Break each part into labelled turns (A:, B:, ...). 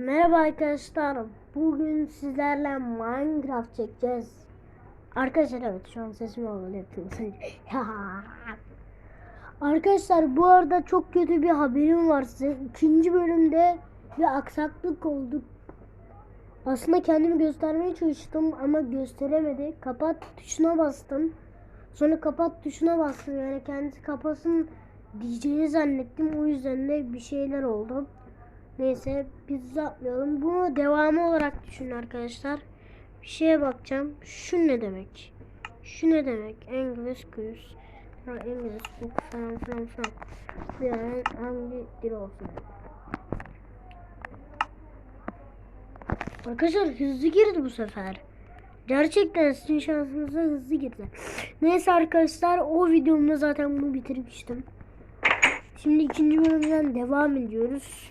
A: Merhaba arkadaşlar. Bugün sizlerle Minecraft çekeceğiz. Arkadaşlar evet şu an sesim oldu hepiniz. arkadaşlar bu arada çok kötü bir haberim var size. İkinci bölümde bir aksaklık oldu. Aslında kendimi göstermeye çalıştım ama gösteremedi. Kapat tuşuna bastım. Sonra kapat tuşuna bastım. Yani kendisi kapasın diyeceğini zannettim. O yüzden de bir şeyler oldu. Neyse biz uzatmayalım. Bunu devamı olarak düşünün arkadaşlar. Bir şeye bakacağım. Şu ne demek? Şu ne demek? English quiz. English book falan falan falan. Yani hangi dil olsun? Arkadaşlar hızlı girdi bu sefer. Gerçekten sizin şansınıza hızlı girdi. Neyse arkadaşlar o videomda zaten bunu bitirmiştim. Şimdi ikinci bölümden devam ediyoruz.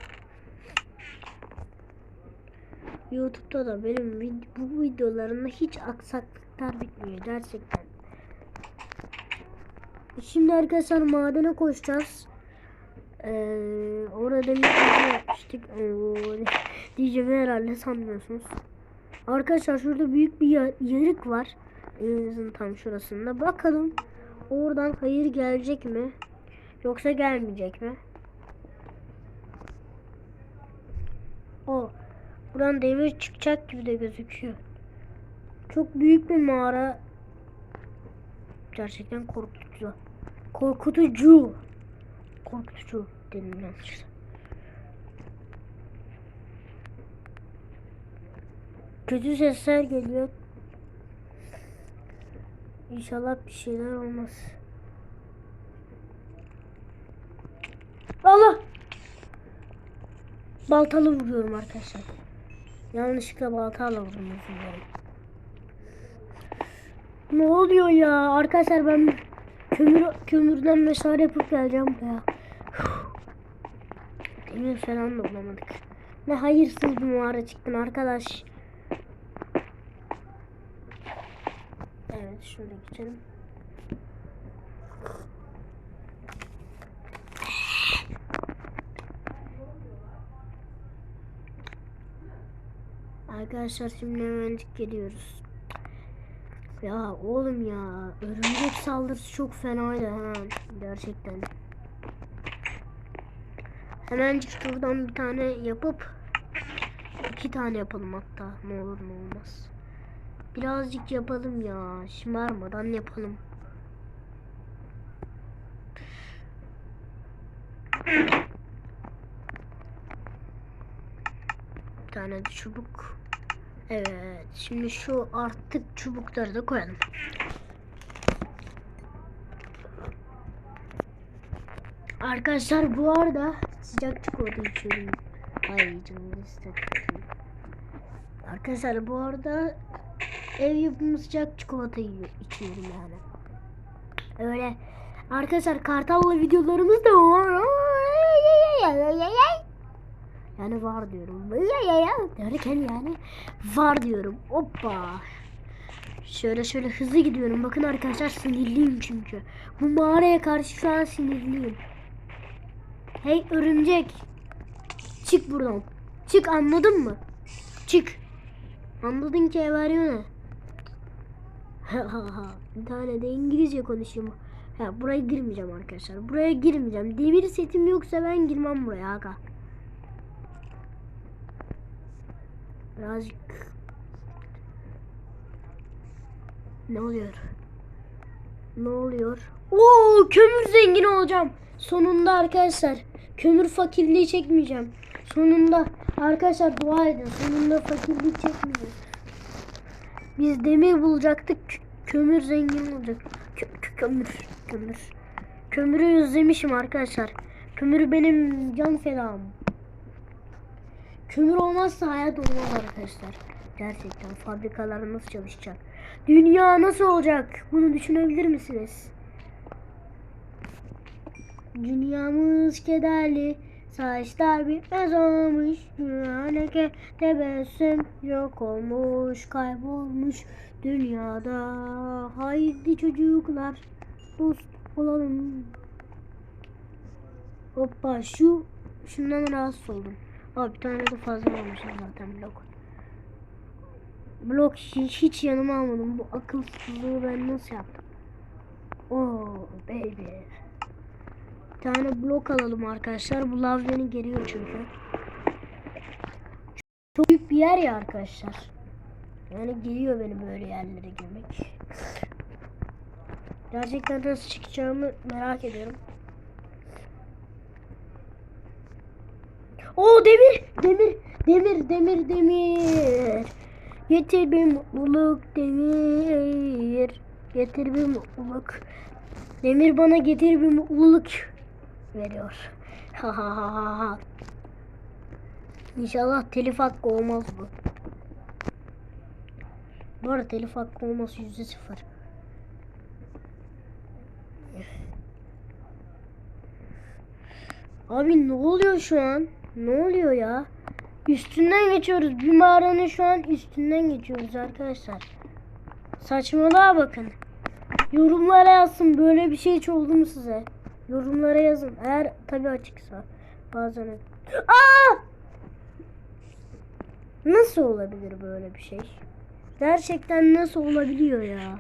A: YouTube'da da benim vid- bu videolarımda hiç aksaklıklar bitmiyor gerçekten. Şimdi arkadaşlar madene koşacağız. Ee, orada bir video yapmıştık. Ee, diyeceğim herhalde sanmıyorsunuz. Arkadaşlar şurada büyük bir ya- yarık var. Elimizin tam şurasında. Bakalım oradan hayır gelecek mi? Yoksa gelmeyecek mi? O. Buradan demir çıkacak gibi de gözüküyor. Çok büyük bir mağara. Gerçekten korkutucu. Korkutucu. Korkutucu dedim yanlışlıkla. Kötü sesler geliyor. İnşallah bir şeyler olmaz. Allah! Baltalı vuruyorum arkadaşlar. Yanlışlıkla baltayla vurdum dilerim. Ne oluyor ya? Arkadaşlar ben kömür kömürden meşale yapıp geleceğim buraya. Demir falan da bulamadık. Ne hayırsız bir mağara çıktın arkadaş. Evet şöyle geçelim. Arkadaşlar şimdi hemencik geliyoruz. Ya oğlum ya örümcek saldırısı çok fenaydı ha gerçekten. Hemencik şuradan bir tane yapıp iki tane yapalım hatta ne olur ne olmaz. Birazcık yapalım ya şımarmadan yapalım. Bir tane de çubuk. Evet. Şimdi şu artık çubukları da koyalım. Arkadaşlar bu arada sıcak çikolata içiyorum. Ay canım istedim. Arkadaşlar bu arada ev yapımı sıcak çikolata içiyorum yani. Öyle. Arkadaşlar kartallı videolarımız da var. Yani var diyorum. Ya ya ya derken yani var diyorum. Hoppa. Şöyle şöyle hızlı gidiyorum. Bakın arkadaşlar sinirliyim çünkü. Bu mağaraya karşı şu an sinirliyim. Hey örümcek. Çık buradan. Çık anladın mı? Çık. Anladın ki everiyor ne? bir tane de İngilizce konuşuyorum. Ha, buraya girmeyeceğim arkadaşlar. Buraya girmeyeceğim. Demir setim yoksa ben girmem buraya aga. Birazcık ne oluyor? Ne oluyor? Oo kömür zengini olacağım. Sonunda arkadaşlar kömür fakirliği çekmeyeceğim. Sonunda arkadaşlar dua edin. Sonunda fakirliği çekmeyeceğim. Biz demir bulacaktık. kö- Kömür zengin olacak. Kö- kömür, kömür. Kömürü özlemişim arkadaşlar. Kömür benim can fedam. Kömür olmazsa hayat olmaz arkadaşlar. Gerçekten fabrikalar nasıl çalışacak? Dünya nasıl olacak? Bunu düşünebilir misiniz? Dünyamız kederli. Saçlar bitmez olmuş. Dünyadaki tebessüm yok olmuş. Kaybolmuş dünyada. Haydi çocuklar. Dost olalım. Hoppa şu şundan rahatsız oldum. Aa bir tane de fazla almışım zaten blok. Blok hiç, hiç yanıma almadım. Bu akılsızlığı ben nasıl yaptım? Oo baby. Bir tane blok alalım arkadaşlar. Bu lav beni geriyor çünkü. Çok büyük bir yer ya arkadaşlar. Yani geliyor beni böyle yerlere girmek. Gerçekten nasıl çıkacağımı merak ediyorum. Oo demir, demir, demir, demir, demir. Getir bir mutluluk demir. Getir bir mutluluk. Demir bana getir bir mutluluk veriyor. Ha ha. İnşallah telif hakkı olmaz bu. Bu arada telif hakkı olması yüzde sıfır. Abi ne oluyor şu an? Ne oluyor ya? Üstünden geçiyoruz. Bir mağaranın şu an üstünden geçiyoruz arkadaşlar. Saçmalığa bakın. Yorumlara yazsın böyle bir şey hiç oldu mu size? Yorumlara yazın. Eğer tabi açıksa. Bazen. Aa! Nasıl olabilir böyle bir şey? Gerçekten nasıl olabiliyor ya?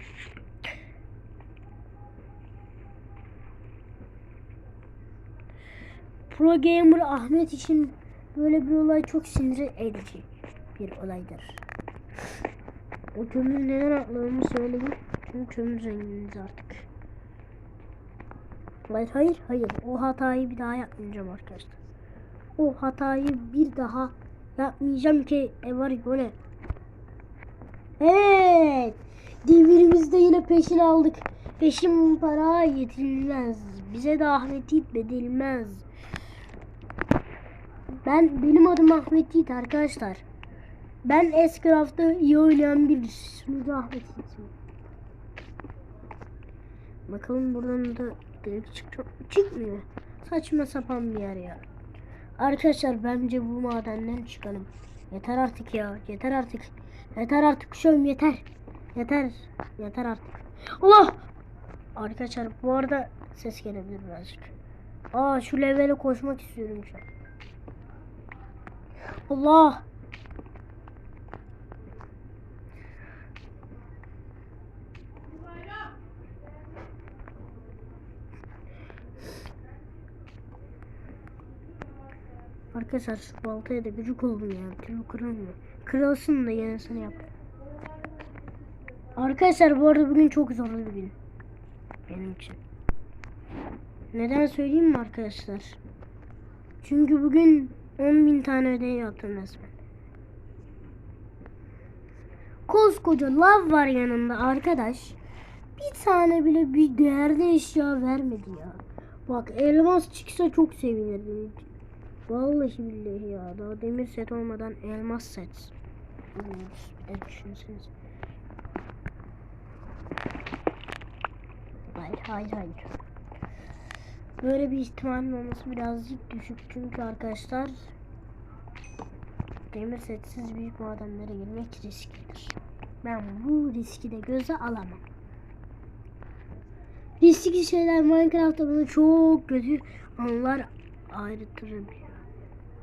A: Pro Gamer Ahmet için böyle bir olay çok sinir edici bir olaydır. O kömür neden atladığımı söyleyeyim. Çünkü kömür zenginiz artık. Hayır hayır hayır. O hatayı bir daha yapmayacağım arkadaşlar. O hatayı bir daha yapmayacağım ki. E var ya o ne? Evet. Demirimizi de yine peşin aldık. Peşin para yetilmez. Bize de Ahmet bedilmez. Ben benim adım Ahmet Yiğit arkadaşlar. Ben Escraft'ta iyi oynayan bir sunucu Ahmet Yiğit'im. Bakalım buradan da delik çıkacak. Çıkmıyor. Saçma sapan bir yer ya. Arkadaşlar bence bu madenden çıkalım. Yeter artık ya. Yeter artık. Yeter artık kuşağım yeter. Yeter. Yeter artık. Allah! Arkadaşlar bu arada ses gelebilir birazcık. Aa şu levele koşmak istiyorum şu an. Allah! Arkadaşlar şu baltaya da gıcık oldum ya. Türlü kırılmıyor. Kırılsın da yenisini yap. Arkadaşlar bu arada bugün çok zorlu bir gün. Benim için. Neden söyleyeyim mi arkadaşlar? Çünkü bugün 10.000 tane ödev yaptım resmen. Koskoca lav var yanında arkadaş. Bir tane bile bir değerli eşya vermedi ya. Bak elmas çıksa çok sevinirdim. Vallahi billahi ya. Daha demir set olmadan elmas set. Bilmiyoruz. Bir de düşünseniz. Hayır hayır hayır. Böyle bir ihtimalin olması birazcık düşük. Çünkü arkadaşlar demir setsiz büyük madenlere girmek risklidir. Ben bu riski de göze alamam. Riskli şeyler Minecraft'ta bana çok kötü anılar ayrıtırabiliyor.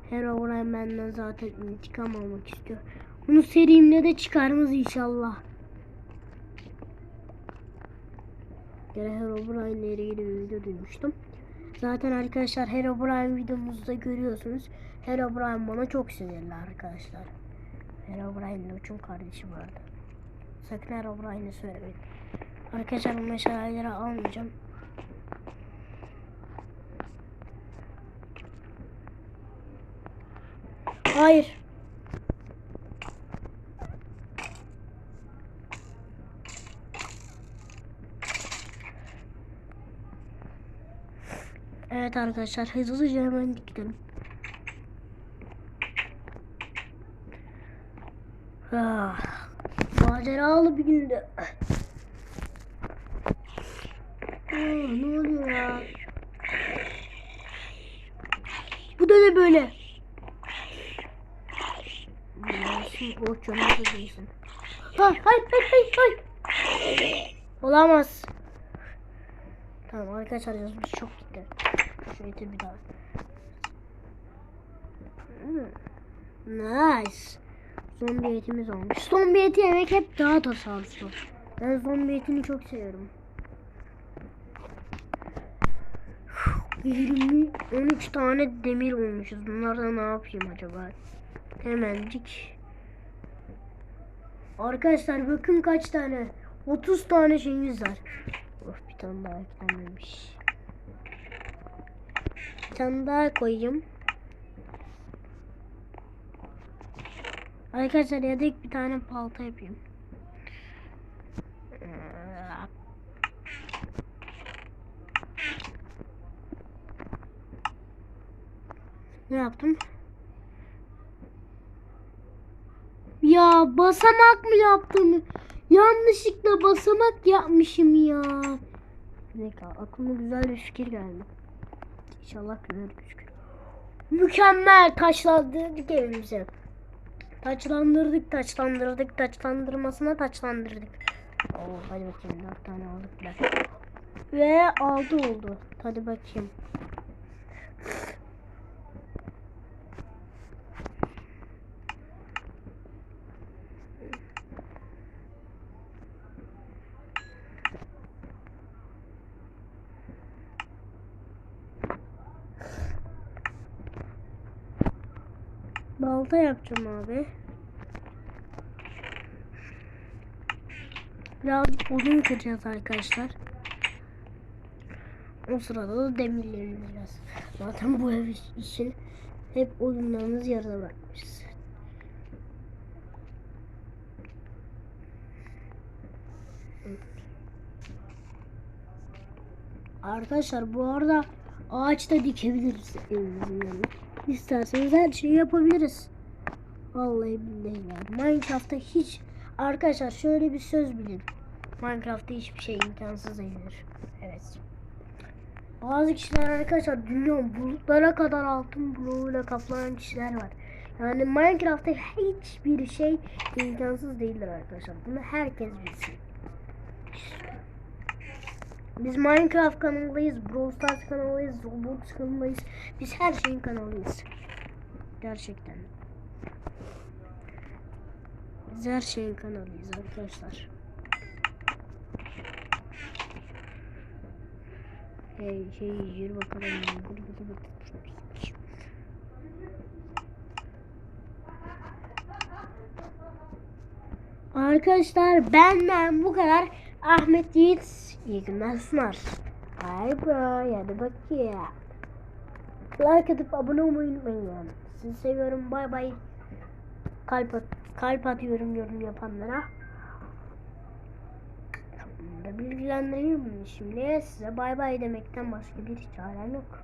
A: Herobrine benden zaten intikam almak istiyor. Bunu serimde de çıkarmaz inşallah. Gene Herobrine ile ilgili bir video duymuştum. Zaten arkadaşlar Herobrine videomuzda görüyorsunuz. Herobrine bana çok sinirli arkadaşlar. Herobrine Loç'un kardeşi vardı. Sakın Herobrine'i söylemeyin. Arkadaşlar bu meşaleleri almayacağım. Hayır. Evet arkadaşlar hızlıca hemen gidelim. Ah, maceralı bir gündü. Aa, ne oluyor ya? Bu da ne böyle? Değilsin, o çömezde değilsin. Hayır, hayır, hayır, hayır, hayır. Olamaz. Tamam arkadaşlar yazmış çok gitti. Eti bir daha. Hmm. Nice. Zombi etimiz olmuş. Zombi eti yemek hep daha tasarruflu. Ben zombi etini çok seviyorum. 20 13 tane demir olmuşuz. Bunlardan ne yapayım acaba? Hemencik. Arkadaşlar bakın kaç tane. 30 tane şeyimiz var. Of bir tane daha eklenmemiş. Bir tane daha koyayım. Arkadaşlar yedek bir tane palta yapayım. Ne yaptım? Ya basamak mı yaptım? Yanlışlıkla basamak yapmışım ya. Bir dakika aklıma güzel bir fikir geldi. İnşallah güzel fikir. Mükemmel taşlandırdık evimizi. Taçlandırdık, taçlandırdık, taçlandırmasına taçlandırdık. Oo, hadi bakayım dört tane aldık. Ve altı oldu. Hadi bakayım. Yapacağım abi. Birazcık odun kıracağız arkadaşlar. O sırada da demirlerimiz biraz. Zaten bu ev için hep odunlarımızı yarıda bırakmışız. Arkadaşlar bu arada ağaç da dikebiliriz evimizin. İsterseniz her şeyi yapabiliriz. Vallahi billahi ya. Minecraft'ta hiç arkadaşlar şöyle bir söz bilin. Minecraft'ta hiçbir şey imkansız değildir. Evet. Bazı kişiler arkadaşlar dünya bulutlara kadar altın bloğuyla kaplanan kişiler var. Yani Minecraft'ta hiçbir şey imkansız değildir arkadaşlar. Bunu herkes bilsin. Biz Minecraft kanalındayız, Brawl Stars kanalındayız, Roblox kanalındayız. Biz her şeyin kanalıyız. Gerçekten. Biz her şeyin kanalıyız arkadaşlar. Hey şey yürü bakalım. Arkadaşlar benden bu kadar. Ahmet Yiğit iyi günler sunar. Bye bye. Hadi bakayım. Like atıp abone olmayı unutmayın. Sizi seviyorum. Bay bay. Kalp, at, kalp atıyorum yorum yapanlara. Bunu da bilgilendireyim. Şimdi size bay bay demekten başka bir çarem yok.